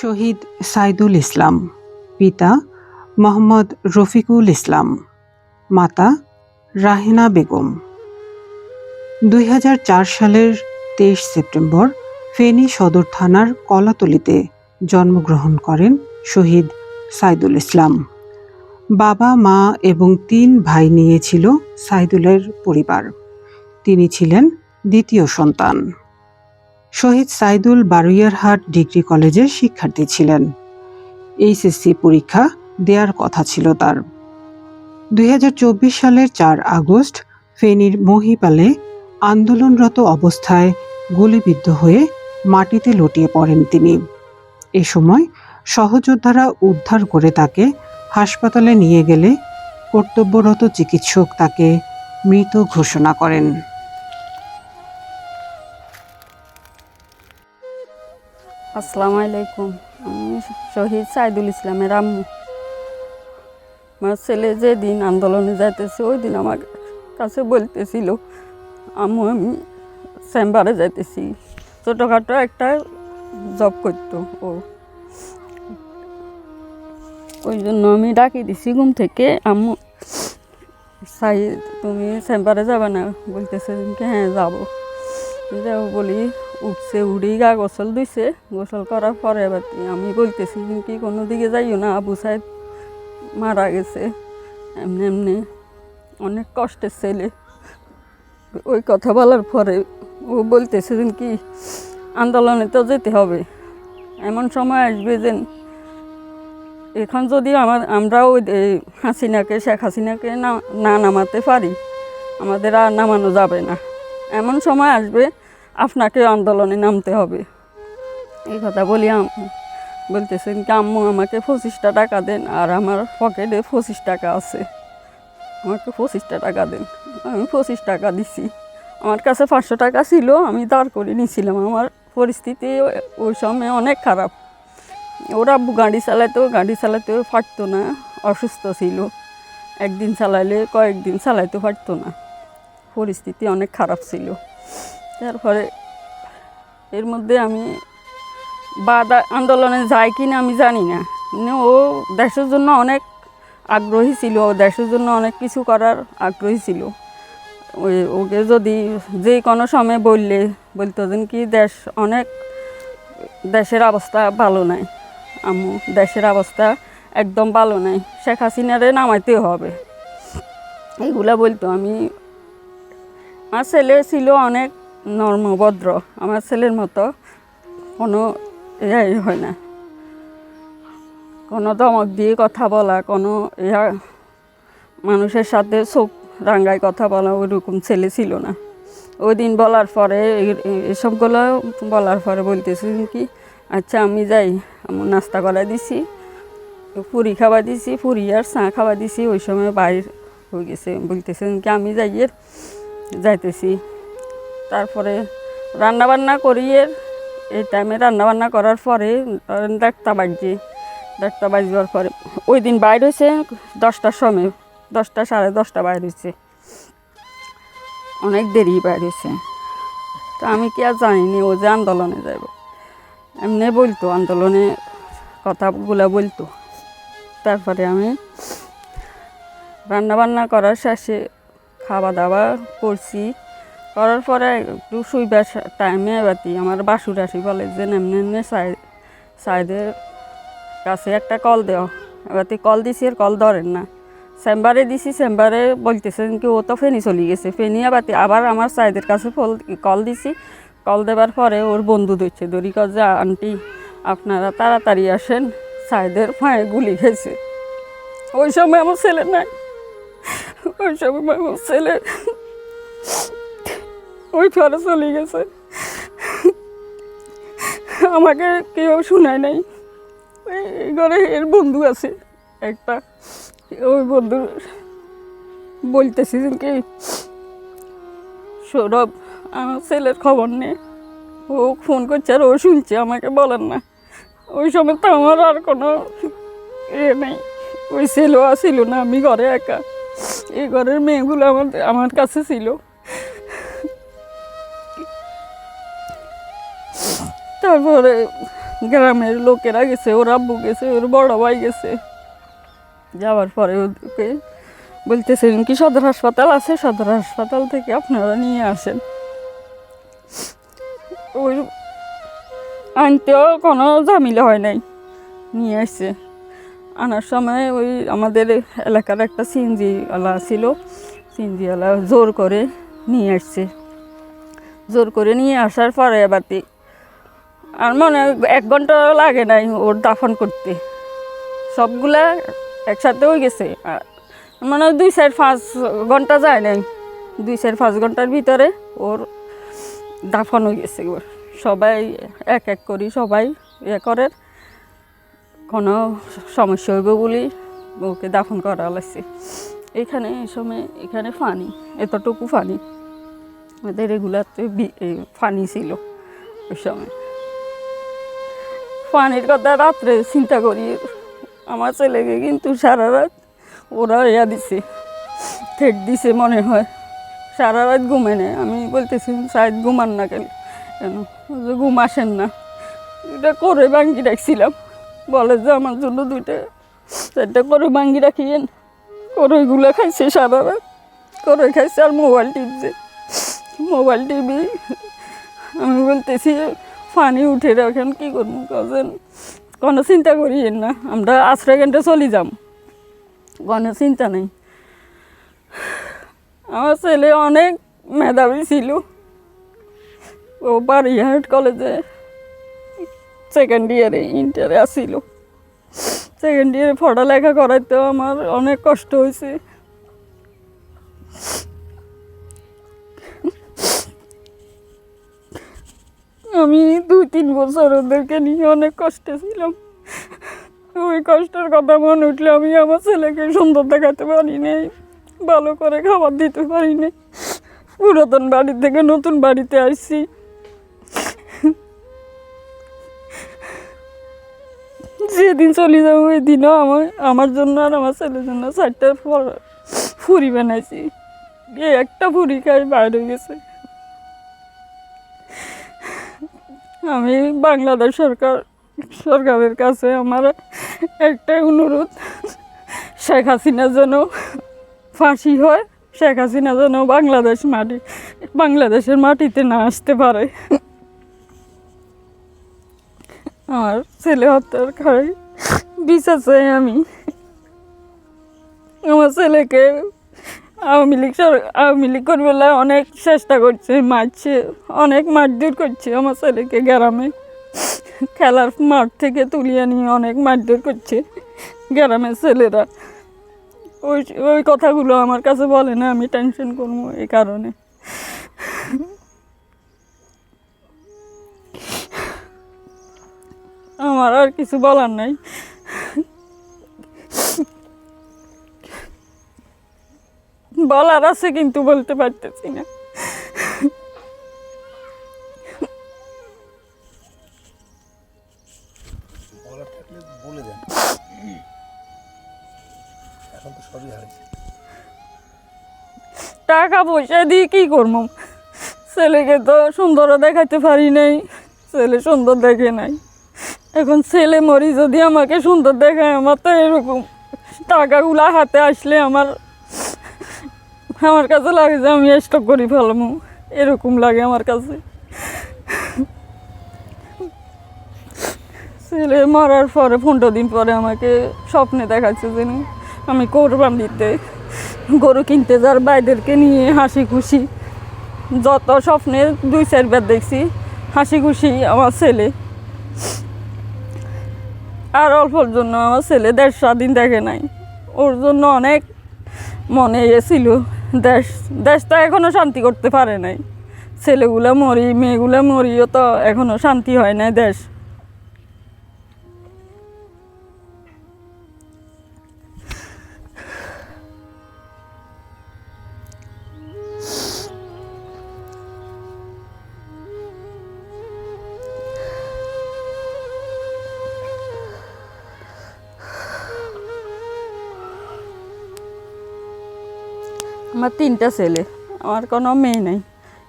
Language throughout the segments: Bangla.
শহীদ সাইদুল ইসলাম, পিতা মোহাম্মদ রফিকুল ইসলাম, মাতা রাহেনা বেগম। দুই হাজার চার সালের তেইশ সেপ্টেম্বর ফেনী সদর থানার কলাতলিতে জন্মগ্রহণ করেন শহীদ সাইদুল ইসলাম। বাবা, মা এবং তিন ভাই নিয়েছিল সাইদুলের পরিবার। তিনি ছিলেন দ্বিতীয় সন্তান। শহীদ সাইদুল বারুইয়ারহাট ডিগ্রি কলেজের শিক্ষার্থী ছিলেন। এইচএসসি পরীক্ষা দেওয়ার কথা ছিল তার। দুই হাজার চব্বিশ সালের চার আগস্ট ফেনীর মহিপালে আন্দোলনরত অবস্থায় গুলিবিদ্ধ হয়ে মাটিতে লটিয়ে পড়েন তিনি। এ সময় সহযোদ্ধারা উদ্ধার করে তাকে হাসপাতালে নিয়ে গেলে কর্তব্যরত চিকিৎসক তাকে মৃত ঘোষণা করেন। আসসালামু আলাইকুম। আমি শহীদ সাইদুল ইসলামের আম্মু। আমার ছেলে যেদিন আন্দোলনে যাইতেছে ওই দিন আমার কাছে বলতেছিল, আম্মু, আমি চেম্বারে যাইতেছি। ছোটোখাটো একটা জব করতো ও। ওই জন্য আমি ডাকি দিছি, ঘুম থেকে, আম্মু সাই তুমি চেম্বারে যাবে না? বলতেছে হ্যাঁ যাব। বলি, উঠছে, উড়ি গা গোসল দিছে। গোসল করার পরে এবার আমি বলতেছি কি কোনো দিকে যাইও না, আবু সাহেব মারা গেছে। এমনি এমনি অনেক কষ্টের ছেলে। ওই কথা বলার পরে ও বলতেছে কি, আন্দোলনে তো যেতে হবে। এমন সময় আসবে যে এখন যদি আমার, আমরা ওই হাসিনাকে, শেখ হাসিনাকে না নামাতে পারি, আমাদের আর নামানো যাবে না। এমন সময় আসবে আপনাকে আন্দোলনে নামতে হবে। এই কথা বলি বলতেছেন কি, আম্মু, আমাকে পঁচিশটা টাকা দেন আর আমার পকেটে পঁচিশ টাকা আছে। আমাকে পঁচিশটা টাকা দেন। আমি পঁচিশ টাকা দিছি। আমার কাছে পাঁচশো টাকা ছিল, আমি দাঁড় করে নিয়েছিলাম। আমার পরিস্থিতি ওই- ওই সময় অনেক খারাপ। ওরা গাড়ি চালাতেও গাড়ি চালাতেও পারতো না, অসুস্থ ছিল। একদিন চালাইলে কয়েকদিন চালাইতে পারতো না। পরিস্থিতি অনেক খারাপ ছিল। তারপরে এর মধ্যে আমি বাদ আন্দোলনে যায় কি না আমি জানি না। মানে ও দেশের জন্য অনেক আগ্রহী ছিল, ও দেশের জন্য অনেক কিছু করার আগ্রহী ছিল। ওই ওকে যদি যে কোনো সময় বললে, বলতো যেন কি দেশ অনেক দেশের অবস্থা ভালো নাই, আম্মু, দেশের অবস্থা একদম ভালো নাই, শেখ হাসিনারে নামাইতে হবে। এইগুলা বলতো। আমি, আমার ছেলে ছিল অনেক নর্মভদ্র আমার ছেলের মতো কোনো ইয়ে হয় না। কোনো দমক দিয়ে কথা বলা, কোনো ইয়া, মানুষের সাথে চোখ রাঙ্গায় কথা বলা ওইরকম ছেলে ছিল না। ওই দিন বলার পরে এসবগুলো বলার পরে বলতেছি কি আচ্ছা আমি যাই। আমি নাস্তা করা দিছি, পুরি খাওয়া দিছি, পুরি আর চা খাওয়া দিছি। ওই সময় বাইর হয়ে গেছে। বলতেছেন কি, আমি যাইয়ে যাইতেছি। তারপরে রান্নাবান্না করিয়ে এই টাইমে রান্নাবান্না করার পরে ডাক্তার বাজছে ডাক্তার বাজবার পরে। ওই দিন বাইর হয়েছে দশটার সময়, দশটা সাড়ে দশটা বাইর হয়েছে অনেক দেরি বাইর হয়েছে তো আমি কি আর জানিনি, ও যে আন্দোলনে যাব এমনি বলতো, আন্দোলনে কথাগুলো বলতো। তারপরে আমি রান্নাবান্না করার শেষে খাওয়া দাওয়া করছি। করার পরে একটু শুইবার টাইমে বাতি। আমার বাসুর আসি বলে যে এমনি এমনি সাই সাইদের কাছে একটা কল দেও। এবারতে কল দিছি আর কল ধরেন না। চেম্বারে দিছি, চেম্বারে বলতেছেন কি, ও তো ফেনি চলে গেছে। ফেনি আবাতি আবার আমার সাইদের কাছে ফল কল দিছি। কল দেবার পরে ওর বন্ধু ধরছে। দড়ি যে আন্টি, আপনারা তাড়াতাড়ি আসেন। সাইদের পায়ে গুলি খেয়েছে ওই সময় আমার ছেলে নাই। ওই সময় আমার ছেলে ওই ফরে চলে গেছে। আমাকে কেউ শোনায় নাই। ঘরে এর বন্ধু আছে একটা। ওই বন্ধু বলতেছি কি, সৌরভ, আমার ছেলের খবর নেই ও ফোন করছে আর ও শুনছে, আমাকে বলেন না। ওই সময় তো আমার আর কোনো এ নেই। ওই ছেলেও ছিল না, আমি ঘরে একা। এই ঘরের মেয়েগুলো আমার আমার কাছে ছিল। তারপরে গ্রামের লোকেরা গেছে, ওর আব্বু গেছে, ওর বড় ভাই গেছে। যাওয়ার পরে ওদেরকে বলতেছেন কি, সদর হাসপাতাল আছে? সদর হাসপাতাল থেকে আপনারা নিয়ে আসেন। ওই আনতেও কোনো ঝামেলা হয় নাই, নিয়ে আসছে। আনার সময় ওই আমাদের এলাকার একটা সিনজিওয়ালা ছিল সিনজিওয়ালা জোর করে নিয়ে আসছে। জোর করে নিয়ে আসার পরে বাতি আর মনে এক ঘণ্টা লাগে নাই ওর দাফন করতে। সবগুলা একসাথে হয়ে গেছে। মানে দুই চার পাঁচ ঘণ্টা যায় নাই। দুই চার পাঁচ ঘণ্টার ভিতরে ওর দাফন হয়ে গেছে ওর। সবাই এক এক করি সবাই ইয়ে করে। কোনো সমস্যা হইব বলে ওকে দাফন করা লাগছে। এখানে এই সময় এখানে ফানি, এতটুকু ফানি। আমাদের রেগুলারতে ফানি ছিল ওই সময়। পানির কথা রাত্রে চিন্তা করি। আমার ছেলেকে কিন্তু সারা রাত ওরা ইয়া দিছে, ঠেক দিছে মনে হয়। সারা রাত ঘুমে নেয় আমি বলতেছি সাইড ঘুমান না কেন? কেন? ঘুম আসেন না। এটা করে ভাঙ্গি রাখছিলাম। বলে যে আমার জন্য দুইটা, চারটা করে ভাঙ্গি রাখিয়েন। করইগুলো খাইছে সারা রাত। করই খাইছে আর মোবাইল টিপছে। মোবাইল টিভি আমি বলতেছি পানি উঠে রাখেন, কী করব কাজেন কোনো চিন্তা করিয়েন না, আমরা আশ্রয় কেন্দ্রে চলে যাম। কোনো চিন্তা নেই। আমার ছেলে অনেক মেধাবী ছিল। ও বারিহাট কলেজে সেকেন্ড ইয়ারে ইন্টারে আসছিল সেকেন্ড ইয়ারে পড়ালেখা করাইতে আমার অনেক কষ্ট হয়েছে। আমি দুই, তিন বছর ওদেরকে নিয়ে অনেক কষ্টে ছিলাম। ওই কষ্টের কথা মনে উঠলে আমি আমার ছেলেকে সুন্দর দেখাতে পারি নাই, ভালো করে খাবার দিতে পারি নাই। পুরাতন বাড়ি থেকে নতুন বাড়িতে আসছি যেদিন চলে যাব ওই দিনও আমার আমার জন্য আর আমার ছেলের জন্য চারটা ফুরি বানাইছি। একটা ফুরি খাই বাইরে গেছে। আমি বাংলাদেশ সরকার, সরকারের কাছে আমার একটাই অনুরোধ। শেখ হাসিনা যেন ফাঁসি হয়, শেখ হাসিনা যেন বাংলাদেশ মাটি, বাংলাদেশের মাটিতে না আসতে পারে। আমার ছেলে হত্যার খাই বিচার চাই আমি। আমার ছেলেকে আওয়ামী লীগ আওয়ামী লীগ করবেলা অনেক চেষ্টা করছে, মারছে, অনেক মারধর করছে আমার ছেলেকে গ্রামে। খেলার মাঠ থেকে তুলিয়ে নিয়ে অনেক মারধর করছে গ্রামের ছেলেরা। ওই ওই কথাগুলো আমার কাছে বলে না, আমি টেনশন করব এই কারণে। আমার আর কিছু বলার নাই। বলার আছে কিন্তু বলতে পারতেছি না। টাকা পয়সা দিয়ে কি করব? ছেলেকে তো সুন্দর দেখাতে পারি নাই ছেলে সুন্দর দেখে নাই। এখন ছেলে মরি যদি আমাকে সুন্দর দেখায় আমার তো এরকম টাকাগুলা হাতে আসলে আমার আমার কাছে লাগে যে আমি স্টক করি ফেলব এরকম লাগে আমার কাছে। ছেলে মারার পরে পনেরো দিন পরে আমাকে স্বপ্নে দেখাচ্ছে যে আমি কোরবান দিতে। গরু কিনতে যার বাইদেরকে নিয়ে হাসি খুশি। যত স্বপ্নে দুই চারবার দেখছি, হাসি খুশি আমার ছেলে। আর অল্পর জন্য আমার ছেলে দেড় স্বাধীন দেখে নাই। ওর জন্য অনেক মনে এসেছিল। দেশ দেশটা এখনও শান্তি করতে পারে নাই। ছেলেগুলো মরি, মেয়েগুলো মরিও তো এখনও শান্তি হয় নাই দেশ। আমার তিনটা ছেলে, আমার কোনো মেয়ে নেই।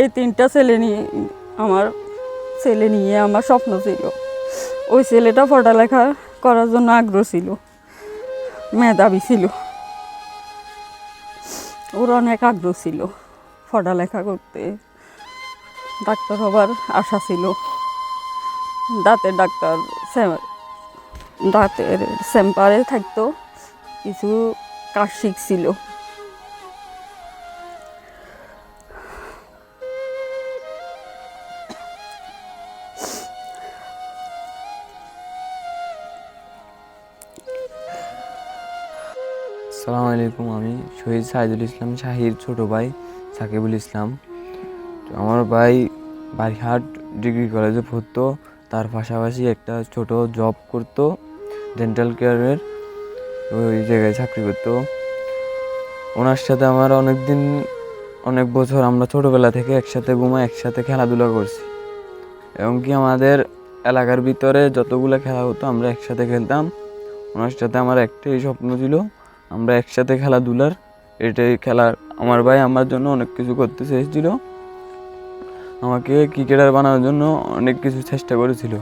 এই তিনটা ছেলে নিয়ে, আমার ছেলে নিয়ে আমার স্বপ্ন ছিল। ওই ছেলেটা পড়ালেখা করার জন্য আগ্রহ ছিল, মেধাবী ছিল। ওর অনেক আগ্রহ ছিল পড়ালেখা করতে। ডাক্তার হবার আশা ছিল। দাঁতের ডাক্তার দাঁতের চেম্পারে থাকতো, কিছু কাজ শিখছিল আলাইকুম, আমি শহীদ সাইদুল ইসলাম শাহির ছোট ভাই সাকিবুল ইসলাম। আমার ভাই বারিহাট ডিগ্রি কলেজে পড়তো, তার পাশাপাশি একটা ছোট জব করতো ডেন্টাল কেয়ারের ওই জায়গায় চাকরি করতো। ওনার সাথে আমার অনেক দিন অনেক বছর আমরা ছোটোবেলা থেকে একসাথে ঘুমাই, একসাথে খেলাধুলা করছি। এবং কি আমাদের এলাকার ভিতরে যতগুলো খেলা হতো, আমরা একসাথে খেলতাম। ওনার সাথে আমার একটাই স্বপ্ন ছিল আমরা একসাথে খেলাধুলার, এটাই খেলার। আমার ভাই আমার জন্য অনেক কিছু করতে চেয়েছিল। আমাকে ক্রিকেটার বানানোর জন্য অনেক কিছু চেষ্টা করেছিল।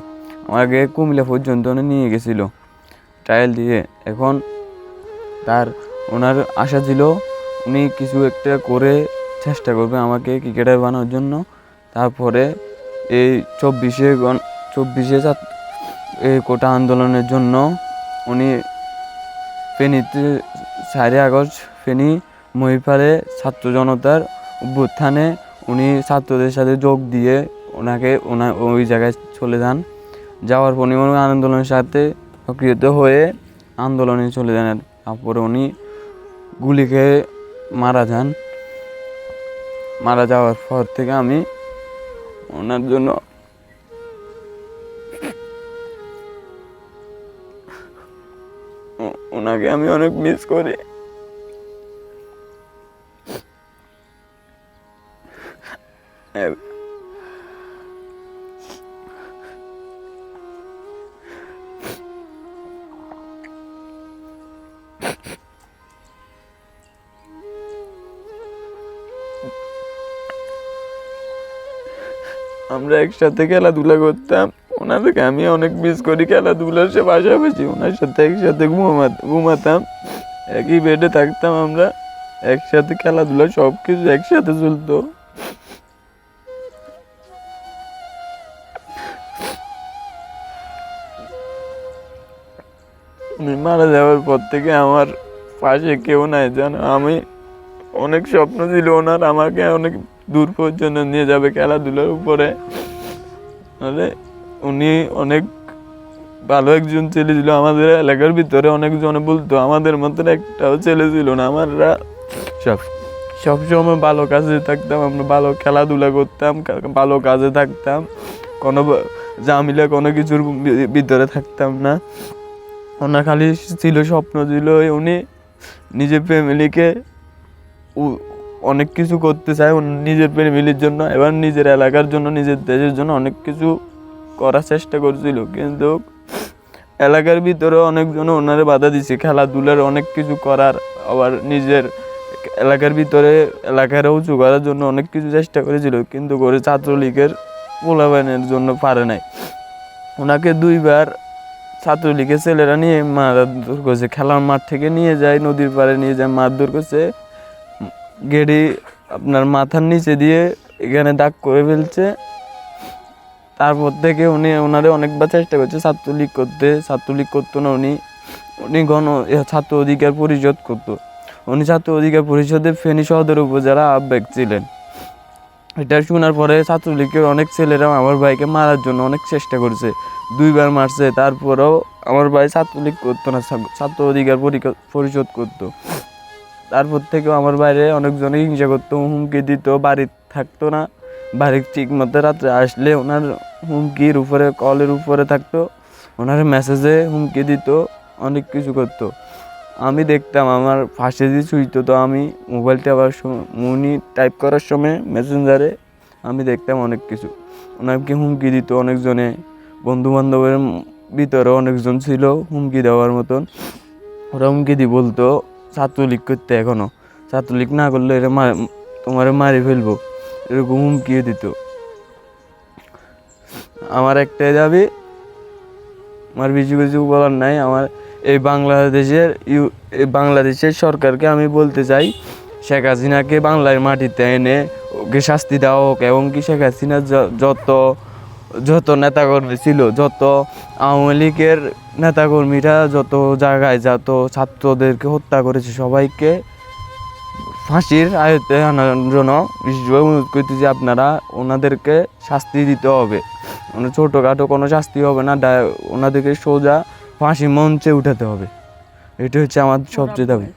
আমাকে কুমিল্লা পর্যন্ত নিয়ে গেছিল। ট্রায়াল দিয়ে। এখন তার ওনার আশা ছিল উনি কিছু একটা করে চেষ্টা করবে আমাকে ক্রিকেটার বানানোর জন্য। তারপরে এই চব্বিশে চব্বিশে এই কোটা আন্দোলনের জন্য উনি ফেনীতে চারই আগস্ট ফেনী মহিপালে ছাত্র জনতার অভ্যুত্থানে উনি ছাত্রদের সাথে যোগ দিয়ে ওনাকে ওনা ওই জায়গায় চলে যান। যাওয়ার পর উনি উনি আন্দোলনের সাথে সক্রিয়ত হয়ে আন্দোলনে চলে যান। তারপরে উনি গুলি খেয়ে মারা যান। মারা যাওয়ার পর থেকে আমি ওনার জন্য ওনাকে আমি অনেক মিস করি। আমরা একসাথে খেলাধুলা করতাম। ওনাদেরকে আমি অনেক মিস করি। খেলাধুলার সে পাশাপাশি ওনার সাথে একসাথে ঘুমা ঘুমাতাম। একই বেডে থাকতাম আমরা। একসাথে খেলাধুলা সব কিছু একসাথে চলতো। উনি মারা যাওয়ার পর থেকে আমার পাশে কেউ নাই, জানো? আমি অনেক স্বপ্ন ছিল ওনার আমাকে অনেক দূর পর্যন্ত নিয়ে যাবে খেলাধুলার উপরে। উনি অনেক ভালো একজন ছেলে ছিল আমাদের এলাকার ভিতরে, অনেকজনে বলতো, আমাদের মতন একটাও ছেলে ছিল না আমরা সব সবসময় ভালো কাজে থাকতাম, আমরা ভালো খেলাধুলা করতাম ভালো কাজে থাকতাম, কোনো জামিলা কোনো কিছুর ভিতরে থাকতাম না। ওনার খালি ছিল, স্বপ্ন ছিল উনি নিজের ফ্যামিলিকে অনেক কিছু করতে চায় নিজের ফ্যামিলির জন্য, এবার নিজের এলাকার জন্য, নিজের দেশের জন্য অনেক কিছু করার চেষ্টা করছিল, কিন্তু এলাকার ভিতরে অনেকজন ওনারে বাধা দিছে। খেলাধুলার অনেক কিছু করার, আবার নিজের এলাকার ভিতরে এলাকার উঁচু করার জন্য অনেক কিছু চেষ্টা করেছিল, কিন্তু করে ছাত্রলীগের পোলাবানের জন্য পারে নাই। ওনাকে দুইবার ছাত্রলীগের ছেলেরা নিয়ে মারধর করছে। খেলার মাঠ থেকে নিয়ে যায়, নদীর পাড়ে নিয়ে যায়, মারধর করছে। গেড়ি আপনার মাথার নিচে দিয়ে এখানে দাগ করে ফেলছে। তারপর থেকে উনি ওনারে অনেকবার চেষ্টা করছে, ছাত্রলীগ করতে, ছাত্রলীগ করতো না উনি। উনি গণ ছাত্র অধিকার পরিষদ করতো। উনি ছাত্র অধিকার পরিষদে ফেনী সদর উপজেলা আহ্বায়ক ছিলেন। এটা শোনার পরে ছাত্রলীগের অনেক ছেলেরা আমার ভাইকে মারার জন্য অনেক চেষ্টা করছে। দুইবার মারছে, তারপরেও আমার ভাই ছাত্রলীগ করতো না, ছাত্র অধিকার পরিষদ করতো। তারপর থেকেও আমার বাইরে অনেকজনে হিংসা করতো, হুমকি দিত বাড়ি থাকতো না। বাড়ির ঠিক মতো রাত্রে আসলে ওনার হুমকির উপরে কলের উপরে থাকতো। ওনার মেসেজে হুমকি দিত, অনেক কিছু করতো। আমি দেখতাম, আমার ফাঁসে দিয়ে ছুঁইতো তো আমি মোবাইলটা আবার উনি টাইপ করার সময় মেসেঞ্জারে আমি দেখতাম অনেক কিছু। ওনাকে হুমকি দিত অনেকজনে। বন্ধু বান্ধবের ভিতরে অনেকজন ছিল হুমকি দেওয়ার মতন। ওরা হুমকি দি বলতো, ছাত্রলীগ করতে এখনও। ছাত্রলীগ না করলে এরা মার তোমার মারি ফেলব। এরকম হুমকি দিত। আমার একটাই দাবি, আমার বেশি কিছু বলার নাই। আমার এই বাংলাদেশের ইউ এই বাংলাদেশের সরকারকে আমি বলতে চাই, শেখ হাসিনাকে বাংলার মাটিতে এনে ওকে শাস্তি দেওয়া হোক এবং কি শেখ হাসিনা যত যত নেতাকর্মী ছিল, যত আওয়ামী লীগের নেতাকর্মীরা যত জায়গায় যত ছাত্রদেরকে হত্যা করেছে, সবাইকে ফাঁসির আয়ত্তে আনার জন্য বিশেষভাবে অনুরোধ করতে যে আপনারা ওনাদেরকে শাস্তি দিতে হবে। মানে ছোটোখাটো কোনো শাস্তি হবে না ওনাদেরকে সোজা ফাঁসি মঞ্চে উঠাতে হবে। এটা হচ্ছে আমার সবচেয়ে দাবি।